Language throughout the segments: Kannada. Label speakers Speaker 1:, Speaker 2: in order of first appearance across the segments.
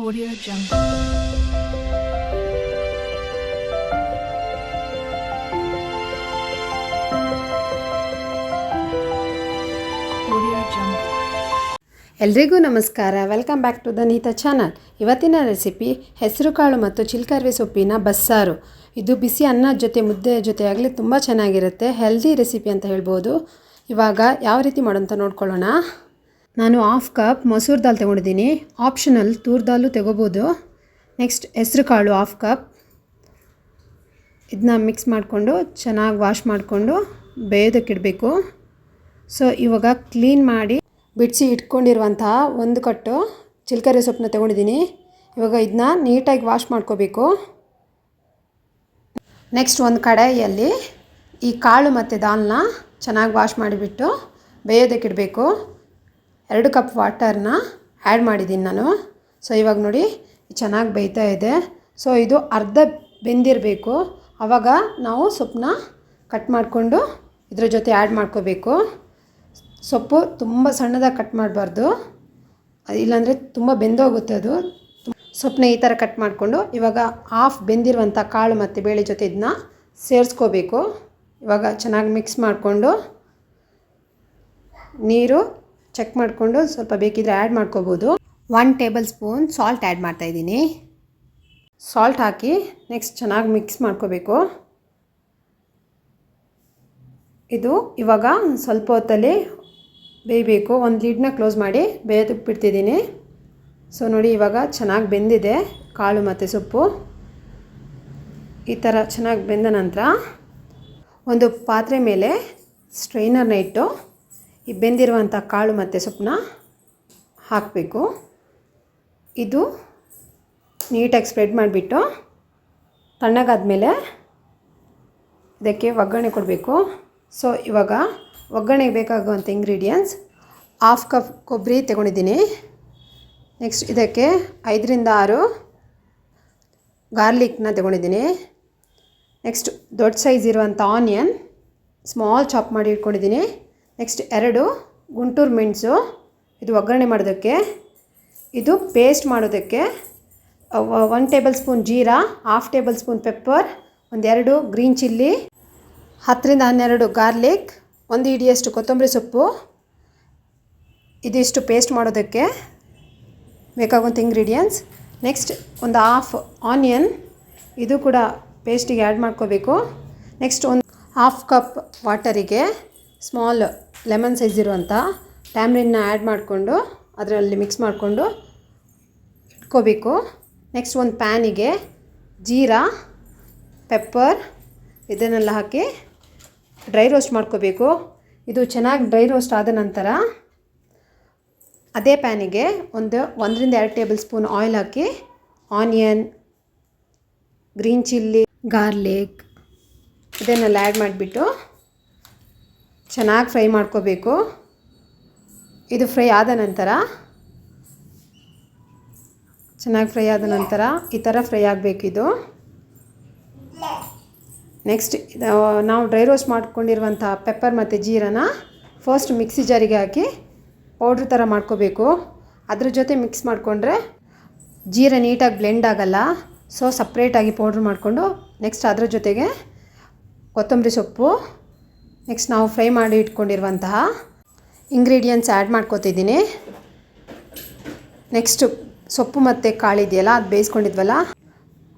Speaker 1: Audio Jungle.
Speaker 2: ಎಲ್ರಿಗೂ ನಮಸ್ಕಾರ. Welcome back to the Neeta channel ಇವತ್ತಿನ ರೆಸಿಪಿ ಹೆಸರುಕಾಳು ಮತ್ತು ಚಿಲ್ಕರ್ವೆ ಸೊಪ್ಪಿನ ಬಸ್ಸಾರು. ಇದು ಬಿಸಿ ಅನ್ನದ ಜೊತೆ, ಮುದ್ದೆ ಜೊತೆ ಆಗಲಿ ತುಂಬ ಚೆನ್ನಾಗಿರುತ್ತೆ. ಹೆಲ್ದಿ ರೆಸಿಪಿ ಅಂತ ಹೇಳ್ಬೋದು. ಇವಾಗ ಯಾವ ರೀತಿ ಮಾಡೋಂತ ನೋಡ್ಕೊಳ್ಳೋಣ. ನಾನು ಹಾಫ್ ಕಪ್ ಮೊಸರು ದಾಲ್ ತೊಗೊಂಡಿದ್ದೀನಿ. ಆಪ್ಷನಲ್ ತೂರ್ ದಾಲು ತಗೋಬೋದು. ನೆಕ್ಸ್ಟ್ ಹೆಸ್ರು ಕಾಳು ಹಾಫ್ ಕಪ್ ಇದನ್ನ ಮಿಕ್ಸ್ ಮಾಡಿಕೊಂಡು, ಚೆನ್ನಾಗಿ ವಾಶ್ ಮಾಡಿಕೊಂಡು ಬೇಯೋದಕ್ಕಿಡಬೇಕು. ಸೊ ಇವಾಗ ಕ್ಲೀನ್ ಮಾಡಿ ಬಿಡಿಸಿ ಇಟ್ಕೊಂಡಿರುವಂತಹ ಒಂದು ಕಟ್ಟು ಚಿಲ್ಕರೆ ಸೊಪ್ಪನ್ನ ತೊಗೊಂಡಿದ್ದೀನಿ. ಇವಾಗ ಇದನ್ನ ನೀಟಾಗಿ ವಾಶ್ ಮಾಡ್ಕೋಬೇಕು. ನೆಕ್ಸ್ಟ್ ಒಂದು ಕಡಾಯಿಯಲ್ಲಿ ಈ ಕಾಳು ಮತ್ತು ದಾಲ್ನ ಚೆನ್ನಾಗಿ ವಾಶ್ ಮಾಡಿಬಿಟ್ಟು ಬೇಯೋದಕ್ಕಿಡಬೇಕು. ಎರಡು ಕಪ್ ವಾಟರ್ನ ಆ್ಯಡ್ ಮಾಡಿದ್ದೀನಿ ನಾನು. ಸೊ, ಇವಾಗ ನೋಡಿ, ಚೆನ್ನಾಗಿ ಬೇಯ್ತಾ ಇದೆ. ಸೊ, ಇದು ಅರ್ಧ ಬೆಂದಿರಬೇಕು. ಆವಾಗ ನಾವು ಸೊಪ್ಪನ್ನ ಕಟ್ ಮಾಡಿಕೊಂಡು ಇದ್ರ ಜೊತೆ ಆ್ಯಡ್ ಮಾಡ್ಕೋಬೇಕು. ಸೊಪ್ಪು ತುಂಬ ಸಣ್ಣದಾಗಿ ಕಟ್ ಮಾಡಬಾರ್ದು. ಇಲ್ಲಾಂದರೆ ತುಂಬ ಬೆಂದೋಗುತ್ತೆ ಅದು. ಸೊಪ್ಪನ್ನ ಈ ಥರ ಕಟ್ ಮಾಡಿಕೊಂಡು ಇವಾಗ ಹಾಫ್ ಬೆಂದಿರುವಂಥ ಕಾಳು ಮತ್ತು ಬೇಳೆ ಜೊತೆ ಇದನ್ನ ಸೇರಿಸ್ಕೋಬೇಕು. ಇವಾಗ ಚೆನ್ನಾಗಿ ಮಿಕ್ಸ್ ಮಾಡಿಕೊಂಡು ನೀರು ಚೆಕ್ ಮಾಡಿಕೊಂಡು ಸ್ವಲ್ಪ ಬೇಕಿದ್ರೆ ಆ್ಯಡ್ ಮಾಡ್ಕೋಬೋದು. One tablespoon salt add ಮಾಡ್ತಾಯಿದ್ದೀನಿ ಸಾಲ್ಟ್ ಹಾಕಿ ನೆಕ್ಸ್ಟ್ ಚೆನ್ನಾಗಿ ಮಿಕ್ಸ್ ಮಾಡ್ಕೋಬೇಕು. ಇದು ಇವಾಗ ಸ್ವಲ್ಪ ಹೊತ್ತಲ್ಲಿ ಬೇಯಬೇಕು. ಒಂದು ಲೀಡ್ನ ಕ್ಲೋಸ್ ಮಾಡಿ ಬೇಯೋದಕ್ಕೆ ಬಿಡ್ತಿದ್ದೀನಿ. ಸೊ ನೋಡಿ ಇವಾಗ ಚೆನ್ನಾಗಿ ಬೆಂದಿದೆ ಕಾಳು ಮತ್ತು ಸೊಪ್ಪು. ಈ ಥರ ಚೆನ್ನಾಗಿ ಬೆಂದ ನಂತರ ಒಂದು ಪಾತ್ರೆ ಮೇಲೆ ಸ್ಟ್ರೈನರ್ನ ಇಟ್ಟು ಈ ಬೆಂದಿರುವಂಥ ಕಾಳು ಮತ್ತು ಸೊಪ್ಪನ್ನ ಹಾಕಬೇಕು. ಇದು ನೀಟಾಗಿ ಸ್ಪ್ರೆಡ್ ಮಾಡಿಬಿಟ್ಟು ತಣ್ಣಗಾದ್ಮೇಲೆ ಇದಕ್ಕೆ ಒಗ್ಗರಣೆ ಕೊಡಬೇಕು. ಸೊ, ಇವಾಗ ಒಗ್ಗರಣೆಗೆ ಬೇಕಾಗುವಂಥ ಇಂಗ್ರೀಡಿಯೆಂಟ್ಸ್ ಹಾಫ್ ಕಪ್ ಕೊಬ್ಬರಿ ತಗೊಂಡಿದ್ದೀನಿ. ನೆಕ್ಸ್ಟ್ ಇದಕ್ಕೆ ಐದರಿಂದ ಆರು ಗಾರ್ಲಿಕ್ನ ತಗೊಂಡಿದ್ದೀನಿ. ನೆಕ್ಸ್ಟ್ ದೊಡ್ಡ ಸೈಜ್ ಇರುವಂಥ ಆನಿಯನ್ ಸ್ಮಾಲ್ ಚಾಪ್ ಮಾಡಿ ಇಟ್ಕೊಂಡಿದ್ದೀನಿ. ನೆಕ್ಸ್ಟ್ ಎರಡು, ಗುಂಟೂರು ಮೆಣಸು ಇದು ಒಗ್ಗರಣೆ ಮಾಡೋದಕ್ಕೆ. ಇದು ಪೇಸ್ಟ್ ಮಾಡೋದಕ್ಕೆ. One tablespoon jeera half tablespoon pepper ಒಂದೆರಡು ಗ್ರೀನ್ ಚಿಲ್ಲಿ ಹತ್ತರಿಂದ ಹನ್ನೆರಡು ಗಾರ್ಲಿಕ್ ಒಂದು ಹಿಡಿಯಷ್ಟು ಕೊತ್ತಂಬರಿ ಸೊಪ್ಪು. ಇದಿಷ್ಟು ಪೇಸ್ಟ್ ಮಾಡೋದಕ್ಕೆ ಬೇಕಾಗುವಂಥ ಇಂಗ್ರೀಡಿಯೆಂಟ್ಸ್ ನೆಕ್ಸ್ಟ್ ಒಂದು ಹಾಫ್ ಆನಿಯನ್ ಇದು ಕೂಡ ಪೇಸ್ಟಿಗೆ ಆ್ಯಡ್ ಮಾಡ್ಕೋಬೇಕು. ನೆಕ್ಸ್ಟ್ ಒಂದು ಹಾಫ್ ಕಪ್ ವಾಟರಿಗೆ ಸ್ಮಾಲ್ ಲೆಮನ್ ಸೈಜ್ ಇರುವಂಥ ಟ್ಯಾಮ್ರಿನ್ನ ಆ್ಯಡ್ ಮಾಡಿಕೊಂಡು ಅದರಲ್ಲಿ ಮಿಕ್ಸ್ ಮಾಡಿಕೊಂಡು ಇಟ್ಕೋಬೇಕು. ನೆಕ್ಸ್ಟ್ ಒಂದು ಪ್ಯಾನಿಗೆ ಜೀರಾ, ಪೆಪ್ಪರ್ ಇದನ್ನೆಲ್ಲ ಹಾಕಿ ಡ್ರೈ ರೋಸ್ಟ್ ಮಾಡ್ಕೋಬೇಕು. ಇದು ಚೆನ್ನಾಗಿ ಡ್ರೈ ರೋಸ್ಟ್ ಆದ ನಂತರ ಅದೇ ಪ್ಯಾನಿಗೆ ಒಂದು ಒಂದರಿಂದ ಎರಡು ಟೇಬಲ್ ಸ್ಪೂನ್ ಆಯಿಲ್ ಹಾಕಿ ಆನಿಯನ್, ಗ್ರೀನ್ ಚಿಲ್ಲಿ, ಗಾರ್ಲಿಕ್ ಇದನ್ನೆಲ್ಲ ಆ್ಯಡ್ ಮಾಡಿಬಿಟ್ಟು ಚೆನ್ನಾಗಿ ಫ್ರೈ ಮಾಡ್ಕೋಬೇಕು. ಇದು ಫ್ರೈ ಆದ ನಂತರ, ಚೆನ್ನಾಗಿ ಫ್ರೈ ಆದ ನಂತರ ಈ ಥರ ಫ್ರೈ ಆಗಬೇಕಿದು ನೆಕ್ಸ್ಟ್ ನಾವು ಡ್ರೈ ರೋಸ್ಟ್ ಮಾಡ್ಕೊಂಡಿರುವಂಥ ಪೆಪ್ಪರ್ ಮತ್ತು ಜೀರನ ಫಸ್ಟ್ ಮಿಕ್ಸಿ ಜಾರಿಗೆ ಹಾಕಿ ಪೌಡ್ರ್ ಥರ ಮಾಡ್ಕೋಬೇಕು. ಅದ್ರ ಜೊತೆ ಮಿಕ್ಸ್ ಮಾಡಿಕೊಂಡ್ರೆ ಜೀರ ನೀಟಾಗಿ ಬ್ಲೆಂಡ್ ಆಗಲ್ಲ. ಸೊ, ಸಪ್ರೇಟಾಗಿ ಪೌಡ್ರ್ ಮಾಡಿಕೊಂಡು ನೆಕ್ಸ್ಟ್ ಅದ್ರ ಜೊತೆಗೆ ಕೊತ್ತಂಬರಿ ಸೊಪ್ಪು ನೆಕ್ಸ್ಟ್ ನಾವು ಫ್ರೈ ಮಾಡಿ ಇಟ್ಕೊಂಡಿರುವಂತಹ ಇಂಗ್ರೀಡಿಯೆಂಟ್ಸ್ ಆ್ಯಡ್ ಮಾಡ್ಕೋತಿದ್ದೀನಿ. ನೆಕ್ಸ್ಟು ಸೊಪ್ಪು ಮತ್ತು ಕಾಳಿದೆಯಲ್ಲ ಅದು ಬೇಯಿಸ್ಕೊಂಡಿದ್ವಲ್ಲ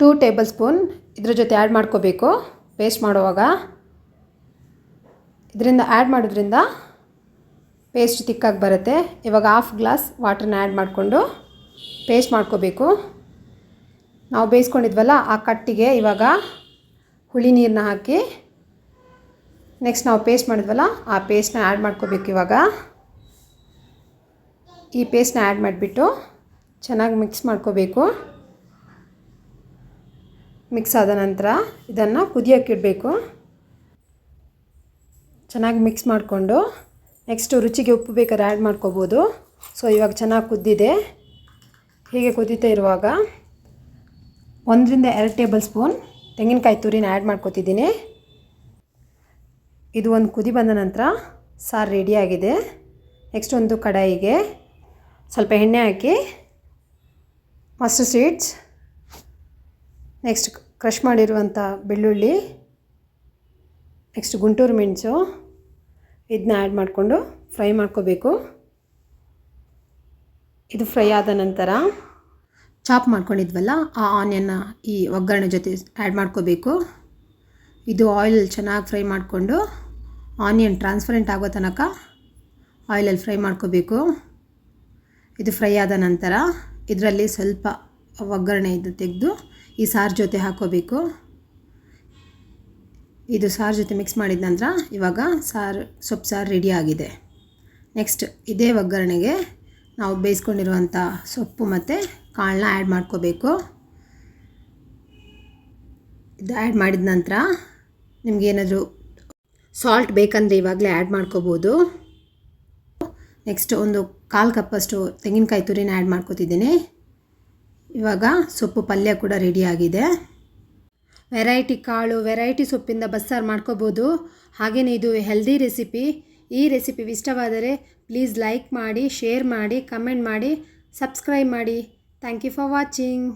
Speaker 2: ಟೂ ಟೇಬಲ್ ಸ್ಪೂನ್ ಇದ್ರ ಜೊತೆ ಆ್ಯಡ್ ಮಾಡ್ಕೋಬೇಕು. ಪೇಸ್ಟ್ ಮಾಡುವಾಗ. ಇದರಿಂದ ಆ್ಯಡ್ ಮಾಡೋದ್ರಿಂದ ಪೇಸ್ಟ್ ತಿಕ್ಕಾಗಿ ಬರುತ್ತೆ. ಇವಾಗ ಹಾಫ್ ಗ್ಲಾಸ್ ವಾಟ್ರನ್ನ ಆ್ಯಡ್ ಮಾಡಿಕೊಂಡು ಪೇಸ್ಟ್ ಮಾಡ್ಕೋಬೇಕು. ನಾವು ಬೇಯಿಸ್ಕೊಂಡಿದ್ವಲ್ಲ, ಆ ಕಟ್ಟಿಗೆ ಇವಾಗ ಹುಳಿ ನೀರನ್ನ ಹಾಕಿ ನೆಕ್ಸ್ಟ್ ನಾವು ಪೇಸ್ಟ್ ಮಾಡಿದ್ವಲ್ಲ, ಆ ಪೇಸ್ಟ್ನ ಆ್ಯಡ್ ಮಾಡ್ಕೋಬೇಕು ಇವಾಗ. ಈ ಪೇಸ್ಟ್ನ ಆ್ಯಡ್ ಮಾಡಿಬಿಟ್ಟು ಚೆನ್ನಾಗಿ ಮಿಕ್ಸ್ ಮಾಡ್ಕೋಬೇಕು. ಮಿಕ್ಸ್ ಆದ ನಂತರ ಇದನ್ನು ಕುದಿಯೋಕ್ಕಿಡಬೇಕು ಚೆನ್ನಾಗಿ ಮಿಕ್ಸ್ ಮಾಡಿಕೊಂಡು ನೆಕ್ಸ್ಟು ರುಚಿಗೆ ಉಪ್ಪು ಬೇಕಾದ್ರೆ ಆ್ಯಡ್ ಮಾಡ್ಕೋಬೋದು. ಸೊ ಇವಾಗ ಚೆನ್ನಾಗಿ ಕುದ್ದಿದೆ. ಹೀಗೆ ಕುದೀತಾ ಇರುವಾಗ ಒಂದರಿಂದ ಎರಡು ಟೇಬಲ್ ಸ್ಪೂನ್ ತೆಂಗಿನಕಾಯಿ ತುರಿನ ಆ್ಯಡ್ ಮಾಡ್ಕೋತಿದ್ದೀನಿ. ಇದು ಒಂದು ಕುದಿ ಬಂದ ನಂತರ ಸಾರು ರೆಡಿಯಾಗಿದೆ ನೆಕ್ಸ್ಟ್ ಒಂದು ಕಡಾಯಿಗೆ ಸ್ವಲ್ಪ ಎಣ್ಣೆ ಹಾಕಿ ಮಸ್ಟರ್ ಸೀಡ್ಸ್ ನೆಕ್ಸ್ಟ್ ಕ್ರಷ್ ಮಾಡಿರುವಂಥ ಬೆಳ್ಳುಳ್ಳಿ ನೆಕ್ಸ್ಟ್ ಗುಂಟೂರು ಮೆಣಸು ಇದನ್ನ ಆ್ಯಡ್ ಮಾಡಿಕೊಂಡು ಫ್ರೈ ಮಾಡ್ಕೋಬೇಕು. ಇದು ಫ್ರೈ ಆದ ನಂತರ ಚಾಪ್ ಮಾಡ್ಕೊಂಡಿದ್ವಲ್ಲ, ಆ ಆನಿಯನ್ನ ಈ ಒಗ್ಗರಣೆ ಜೊತೆ ಆ್ಯಡ್ ಮಾಡ್ಕೋಬೇಕು. ಇದು ಆಯಿಲ್ ಚೆನ್ನಾಗಿ ಫ್ರೈ ಮಾಡಿಕೊಂಡು ಆನಿಯನ್ ಟ್ರಾನ್ಸ್ಪರೆಂಟ್ ಆಗೋ ತನಕ ಆಯಿಲಲ್ಲಿ ಫ್ರೈ ಮಾಡ್ಕೋಬೇಕು. ಇದು ಫ್ರೈ ಆದ ನಂತರ ಇದರಲ್ಲಿ ಸ್ವಲ್ಪ ಒಗ್ಗರಣೆ ಇದು ತೆಗೆದು ಈ ಸಾರು ಜೊತೆ ಹಾಕೋಬೇಕು. ಇದು ಸಾರು ಜೊತೆ ಮಿಕ್ಸ್ ಮಾಡಿದ ನಂತರ ಇವಾಗ ಸಾರು, ಸೊಪ್ಪು ಸಾರು ರೆಡಿ ಆಗಿದೆ. ನೆಕ್ಸ್ಟ್ ಇದೇ ಒಗ್ಗರಣೆಗೆ ನಾವು ಬೇಯಿಸ್ಕೊಂಡಿರುವಂಥ ಸೊಪ್ಪು ಮತ್ತು ಕಾಳನ್ನ ಆ್ಯಡ್ ಮಾಡ್ಕೋಬೇಕು. ಇದು ಆ್ಯಡ್ ಮಾಡಿದ ನಂತರ ನಿಮಗೇನಾದರೂ ಸಾಲ್ಟ್ ಬೇಕಂದರೆ ಇವಾಗಲೇ ಆ್ಯಡ್ ಮಾಡ್ಕೋಬೋದು. ನೆಕ್ಸ್ಟ್ ಒಂದು ಕಾಲು ಕಪ್ಪಷ್ಟು ತೆಂಗಿನಕಾಯಿ ತುರಿನ ಆ್ಯಡ್ ಮಾಡ್ಕೋತಿದ್ದೀನಿ. ಇವಾಗ ಸೊಪ್ಪು ಪಲ್ಯ ಕೂಡ ರೆಡಿಯಾಗಿದೆ ವೆರೈಟಿ ಕಾಳು, ವೆರೈಟಿ ಸೊಪ್ಪಿಂದ ಬಸ್ಸಾರು ಮಾಡ್ಕೋಬೋದು. ಹಾಗೆಯೇ ಇದು ಹೆಲ್ದಿ ರೆಸಿಪಿ. ಈ ರೆಸಿಪಿ ಇಷ್ಟವಾದರೆ ಪ್ಲೀಸ್ ಲೈಕ್ ಮಾಡಿ, ಶೇರ್ ಮಾಡಿ, ಕಮೆಂಟ್ ಮಾಡಿ, ಸಬ್ಸ್ಕ್ರೈಬ್ ಮಾಡಿ. Thank you for watching.